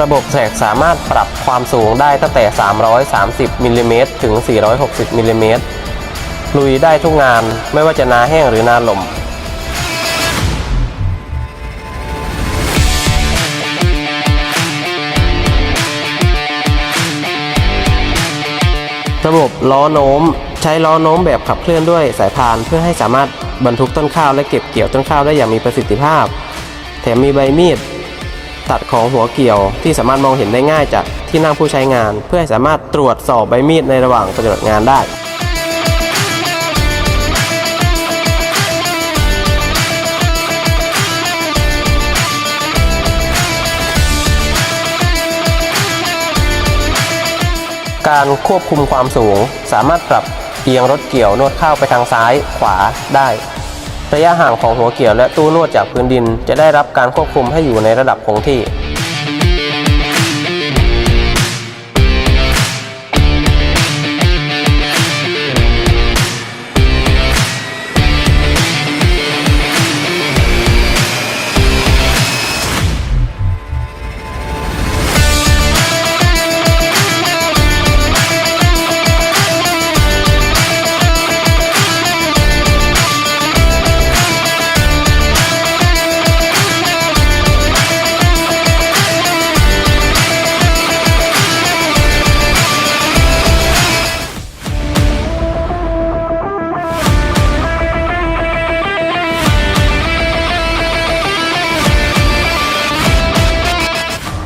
ระบบแสกสามารถปรับความสูงได้ตั้งแต่ 330มิลลิเมตรถึง 460มิลลิเมตรลุยได้ทุกงานไม่ว่าจะนาแห้งหรือนาลมระบบล้อโน้ม ใช้ล้อโน้มแบบขับเคลื่อนด้วยสายพานเพื่อให้สามารถบรรทุกต้นข้าวและเก็บเกี่ยวต้นข้าวได้อย่างมีประสิทธิภาพ แถมมีใบมีด ตัดของหัวเกี่ยวที่สามารถมองเห็นได้ง่ายจากที่นั่งผู้ใช้งาน เพื่อให้สามารถตรวจสอบใบมีดในระหว่างปฏิบัติงานได้การควบคุมความสูง สามารถปรับเอียงรถเกี่ยวนวดข้าวไปทางซ้ายขวาได้ ระยะห่างของหัวเกี่ยวและตู้นวดจากพื้นดิน จะได้รับการควบคุมให้อยู่ในระดับคงที่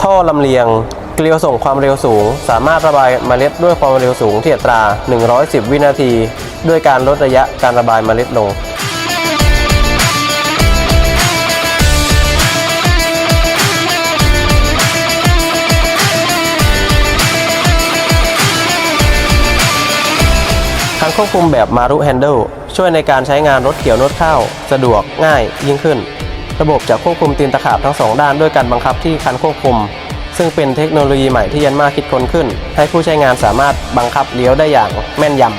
ท่อลำเลียง เกลียวส่งความเร็วสูง สามารถระบายเมล็ดด้วยความเร็วสูงที่อัตรา 110 วินาที ด้วยการลดระยะการระบายเมล็ดลงการควบคุมแบบมารุ Handle ช่วยในการใช้งานรถเกี่ยวนวดข้าว สะดวกง่ายยิ่งขึ้น ระบบจะควบคุมตีนตะขาบทั้งสองด้านด้วยการบังคับที่คันควบคุม ซึ่งเป็นเทคโนโลยีใหม่ที่ยันมาคิดค้นขึ้น ให้ผู้ใช้งานสามารถบังคับเลี้ยวได้อย่างแม่นยำ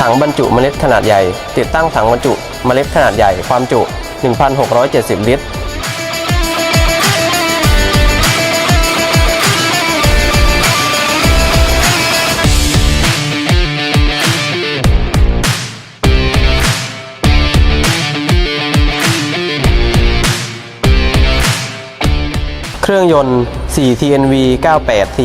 ถังบรรจุเมล็ดขนาดใหญ่ ติดตั้งถังบรรจุเมล็ดขนาดใหญ่ความจุ 1,670 ลิตรเครื่องยนต์ 4TNV 98T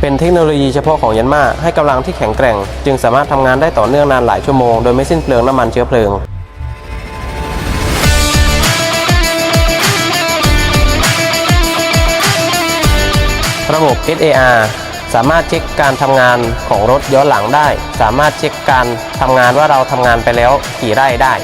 เป็นเทคโนโลยีเฉพาะของยันมาให้กำลังที่แข็งแกร่ง จึงสามารถทำงานได้ต่อเนื่องนานหลายชั่วโมง โดยไม่สิ้นเปลืองน้ำมันเชื้อเพลิง ระบบ SAR สามารถเช็คการทำงานของรถย้อนหลังได้ สามารถเช็คการทำงานว่าเราทำงานไปแล้วกี่ไร่ได้